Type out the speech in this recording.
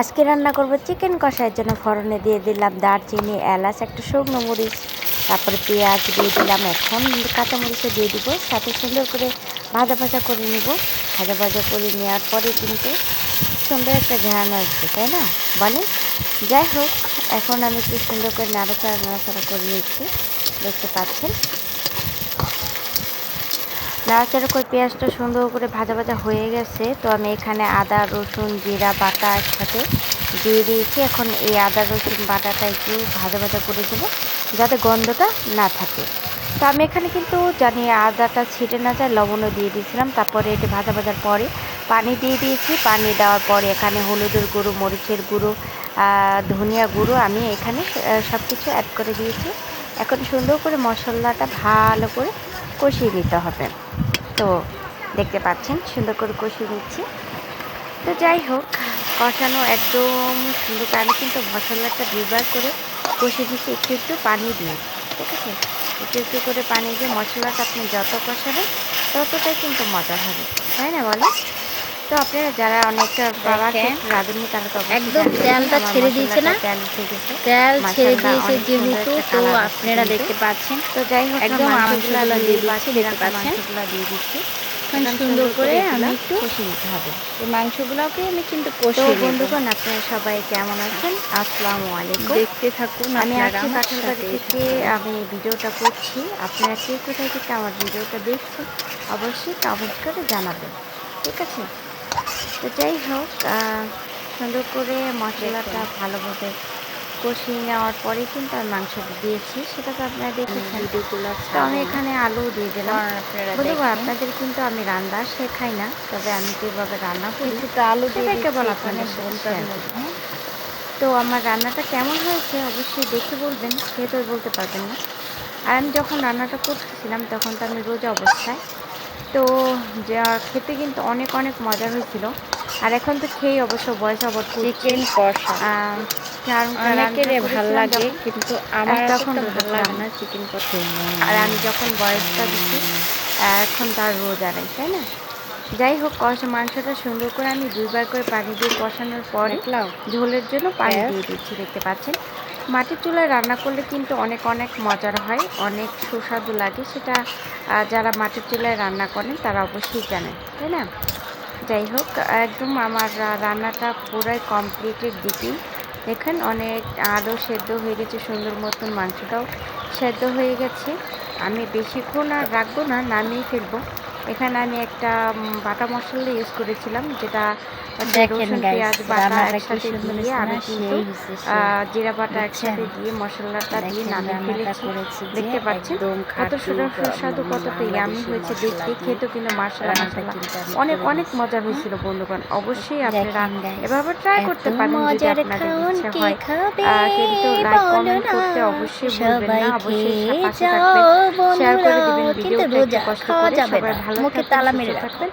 আজকে রান্না করব চিকেন কষার জন্য ফোড়নে দিয়ে দিলাম দারচিনি, এলাচ, একটা শুকনো মরিচ, তারপরে পেঁয়াজ দিয়ে দিলাম, এখন কাঁচামরিচও দিয়ে দিব, সাথে সুন্দর করে ভাজা ভাজা করে নিব। ভাজা ভাজা করে নেওয়ার পরে কিন্তু সুন্দর একটা ঘ্রাণ আসবে, তাই না? বলেন? যাই হোক, এখন আমি একটু সুন্দর করে নাড়াচাড়া নাড়াচাড়া করে নিচ্ছি, দেখতে পাচ্ছেন? নাড়াচাড়া করে পেঁয়াজটা সুন্দর করে ভাজা ভাজা হয়ে গেছে। তো আমি এখানে আদা, রসুন, জিরা, বাটা একসাথে দিয়ে দিয়েছি। এখন এই আদা, রসুন, বাটাটা একটু ভাজা ভাজা করে দেবো যাতে গন্ধটা না থাকে। তো আমি এখানে কিন্তু জানি আদাটা ছিটে না যায়, লবণও দিয়ে দিয়েছিলাম। তারপরে এটি ভাজা ভাজার পরে পানি দিয়ে দিয়েছি। পানি দেওয়ার পরে এখানে হলুদের গুঁড়ো, মরিচের গুঁড়ো ধনিয়া গুঁড়ো আমি এখানে সব কিছু অ্যাড করে দিয়েছি। এখন সুন্দর করে মশলাটা ভালো করে কষিয়ে নিতে হবে। তো দেখতে পাচ্ছেন, সুন্দর করে কষিয়ে নিচ্ছি। তো যাই হোক, কষানো একদম সুন্দর করে আমি কিন্তু মশলাটা দুবার করে কষিয়ে দিচ্ছি একটু একটু পানি দিয়ে, ঠিক আছে? একটু একটু করে পানি দিয়ে মশলাটা আপনি যত কষাবেন ততটাই কিন্তু মজা হবে, তাই না বলো? তো আপনারা যারা অনেকটা বাবা রাঁধুনি তারা একদম তেলটা ছেড়ে দিয়েছে না? তেল ছেড়ে দিয়েছে যেহেতু তো আপনারা দেখতে পাচ্ছেন। তো যাই হোক একদম একদম মাংসগুলো মাংসগুলো দিয়ে দিয়ে দিচ্ছি, দিচ্ছি দেখতে পাচ্ছেন? দিয়ে দিচ্ছি। এখন এখন সুন্দর করে আমি একটু কষিয়ে নিতে হবে। এই মাংসগুলোকে আমি কিন্তু কষিয়ে। বন্ধুগণ আপনারা সবাই কেমন আছেন? আসসালামু আলাইকুম। দেখতে থাকুন আমি আজকে আমার থেকে আমি ভিডিওটা করছি। আপনারা কে কোথায় থেকে আমার ভিডিওটা দেখছেন অবশ্যই কমেন্ট করে জানাবেন। ঠিক আছে? তো যাই হোক সুন্দর করে মশলাটা ভালোভাবে কষিয়ে নেওয়ার পরে কিন্তু আমি মাংস দিয়েছি। সেটা তো আপনারা দেখেছেন। তো আমি এখানে আলু দিয়ে দিলাম। দেখেন। আপনাদের কিন্তু আমি রান্না শেখাই না তবে আমি যেভাবে রান্না করি আলু দিয়ে সেটা কেবল আপনাদের মধ্যে। তো আমার রান্নাটা কেমন হয়েছে অবশ্যই দেখে বলবেন সে তো বলতে পারবেন না। আর আমি যখন রান্নাটা করতেছিলাম তখন তো আমি রোজা অবস্থায় তো যা খেতে কিন্তু অনেক অনেক মজা হয়েছিল। আর এখন তো খেয়ে অবশ্য বয়স আবার চিকেন কষা। কারণ ভালো লাগে কিন্তু আমার তখন তখন লাগে না চিকেন কষা। আর আমি যখন বয়সটা দিচ্ছি এখন তার রোজা নেই তাই না? যাই হোক কষা মাংসটা সুন্দর করে আমি দুইবার করে পানি দিয়ে কষানোর পরে ঝোলের জন্য পানি দিয়ে দিচ্ছি দেখতে পাচ্ছেন? মাটির চুলায় রান্না করলে কিন্তু অনেক অনেক মজার হয়, অনেক সুস্বাদু লাগে। সেটা যারা মাটির চুলায় রান্না করেন তারা অবশ্যই জানেন, তাই না? যাই হোক, একদম আমার রান্নাটা পুরাই কমপ্লিটের দিকেই দেখেন অনেক আলু সেদ্ধ হয়ে গেছে, সুন্দর মতন মাংসটাও সেদ্ধ হয়ে গেছে। আমি বেশিক্ষণ আর রাখব না, নামিয়ে ফেলব। এখানে আমি একটা বাটা মশলা ইউজ করেছিলাম যেটা রসুন পেঁয়াজ বাটা একসাথে দিয়ে আমি কিন্তু সেই হয়েছে, সেই। আহ, জিরা বাটা একসাথে দিয়ে মশলাটা দিয়ে নামিয়ে ফেলেছি। দেখতে পাচ্ছেন? কত সুন্দর সুস্বাদু কত ইয়ামি হয়েছে মশলা দেখতে খেতে কিন্তু কিন্তু আমি অনেক অনেক। মজা হয়েছিল বন্ধুগণ অবশ্যই আপনারা এভাবে ট্রাই করতে পারেন যদি আপনাদের খাওন হয়। কিন্তু লাইক কমেন্ট করতে অবশ্যই ভুলবেন না। অবশ্যই পাশে থাকবেন। শেয়ার করে কিন্তু রোজা খাওয়া যাবে না। মুখে তালা মেরে রাখো।